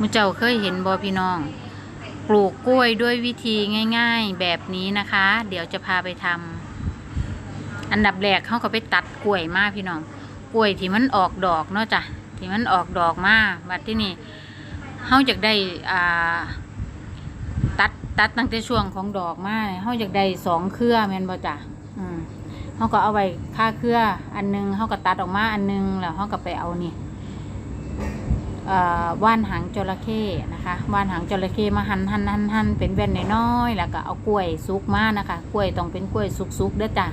มุเจ้าเคยเห็นบอพี่น้อง ปลูกกล้วยด้วยวิธีง่ายๆแบบนี้นะคะ เดี๋ยวจะพาไปทำอันดับแรกเขาก็ไปตัดกล้วยมาพี่น้อง กล้วยที่มันออกดอกเนาะจ้ะที่มันออกดอกมาบัดที่นี่เขาอยากได้อ่าตัดตัดตั้งแต่ช่วงของดอกมาเขาอยากได้สองเครือแมนบ่จ้ะอืมเขาก็เอาไว้ค่าเครืออันหนึงเขาก็ตัดออกมาอันหนึงแล้วเขาก็ไปเอานี่ ว่านหางจระเข้นะคะว่านหางจระเข้มาหั่นหั่นหั่นหั่นเป็นแว่นน้อยๆแล้วก็เอากล้วยสุกมานะคะกล้วยต้องเป็นกล้วยสุกๆเด้อจ้ะ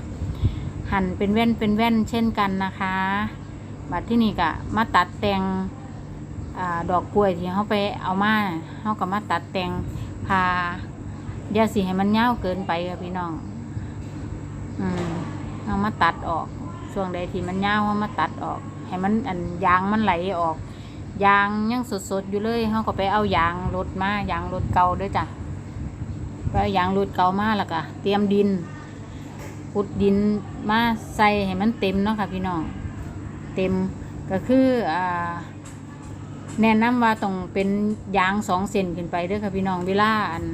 หั่นเป็นแว่นเป็นแว่นเช่นกันนะคะบัดที่นี่ก็มาตัดแต่งอดอกกล้วยที่เขาไปเอามาเขาก็มาตัดแต่งพาอย่าสิให้มันเน่าเกินไปค่ะพี่น้องอืมเอามาตัดออกช่วงใดที่มันเน่าเอามาตัดออก ให้มันอันยางมันไหลออก ยางยังสดๆอยู่เลยเขาก็ไปเอายางรถมายางรถเก่าด้วยจ้ะไปเอายางรถเก่ามาแล้วก็เตรียมดินขุดดินมาใส่ให้มันเต็มเนาะค่ะพี่น้องเต็มก็คืออ่าแนะนำว่าต้องเป็นยางสองเซนขึ้นไปด้วยค่ะพี่น้องเวลาอัน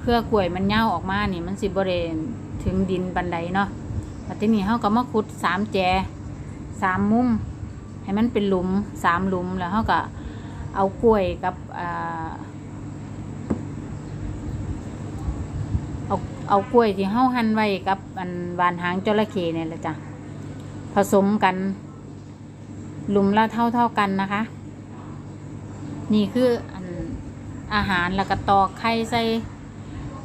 เพื่อกล้วยมันเน่าออกมานี่มันสิบริเวณถึงดินบันไดเนาะแต่ทีนี้เขาก็มาขุดสามแจสามมุม ให้มันเป็นหลุมสามหลุมแล้วเขาก็เอากล้วยกับอ่าเอาเอากล้วยที่เขาหั่นไว้กับอันวานหางจระเข้เนี่ยแหละจ้ะผสมกันหลุมละเท่าเท่ากันนะคะ นี่คืออันอาหารแล้วก็ตอกไข่ใส่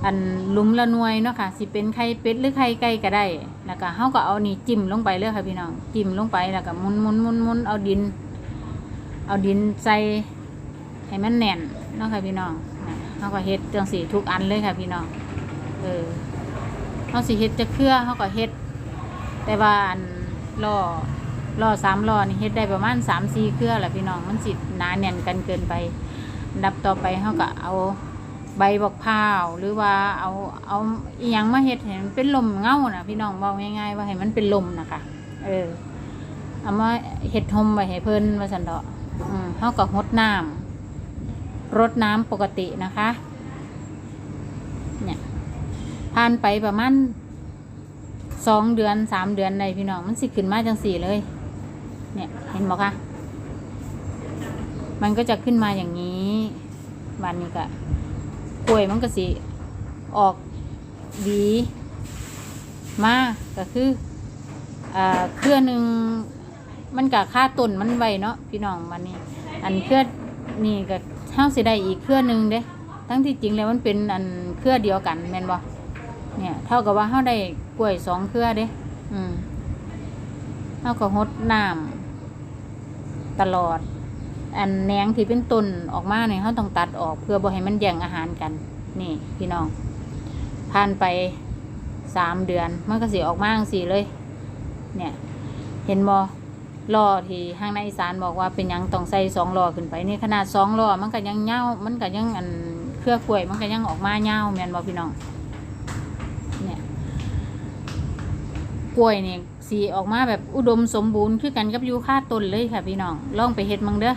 อันหลุมละนวยเนาะค่ะสิเป็นไข่เป็ดหรือไข่ไก่ก็ได้แล้วก็เฮาก็เอานี่จิ้มลงไปเลยค่ะพี่น้องจิ้มลงไปแล้วก็หมุนหมุนหมุนหมุนเอาดิน เอาดินใส่ให้มันแน่นเนาะค่ะพี่น้องเฮาก็เฮ็ดจังสีทุกอันเลยค่ะพี่น้องเออเฮาสิเฮ็ดจะเครือเฮาก็เฮ็ด แต่ว่าอันล่อล่อสามล่อนี่เฮ็ดได้ประมาณสามสี่เครือแหละพี่น้องมันสิหนาแน่นกันเกินไปดับต่อไปเขาก็เอา ใบบกพร้าวหรือว่าเอาเอาอีหยังมาเฮ็ดให้มันเป็นลมเง่าน่ะพี่น้องบอกง่ายๆว่าให้มันเป็นลมนะคะเออเอามาเฮ็ดทมไว้ให้เพิ่นว่าซั่นดอกอืมเขาก็รดน้ำรดน้ำปกตินะคะ เนี่ยผ่านไปประมาณสองเดือนสามเดือนในพี่น้องมันสิขึ้นมาจังสี่เลย เนี่ยเห็นบอกคะมันก็จะขึ้นมาอย่างนี้วันนี้ก็ วยมันก็สิออกหวีมาก็คืออ่าเครือหนึ่งมันกับค่าต้นมันไวเนาะพี่น้องวันนี้อันเครือนี่ก็เท่าสิได้อีกเครือหนึ่งเด้ทั้งที่จริงแล้วมันเป็นอันเครือเดียวกันแม่นบ่เนี่ยเท่ากับว่าเขาได้กล้วยสองเครือเด้อืมเขาก็หดน้ำตลอด อันแหนงที่เป็นต้นออกมาเนี่ยเขาต้องตัดออก เพื่อบ่ให้มันแย่งอาหารกัน นี่พี่น้องผ่านไปสามเดือนมันก็สีออกมาสีเลย เนี่ย เห็นบ่ล้อที่ห้างในอีสานบอกว่าเป็นยังต้องใส่สองล้อขึ้นไปนี่ขนาดสองล้อมันก็ยังเงามันก็ยังอันเครือกล้วย มันก็ยังออกมาเงาแม่นบ่พี่น้องเนี่ยกล้วยเนี่ยสีออกมาแบบอุดมสมบูรณ์คือกันกับยูคาต้นเลยค่ะพี่น้องลองไปเฮ็ดมังเด้อ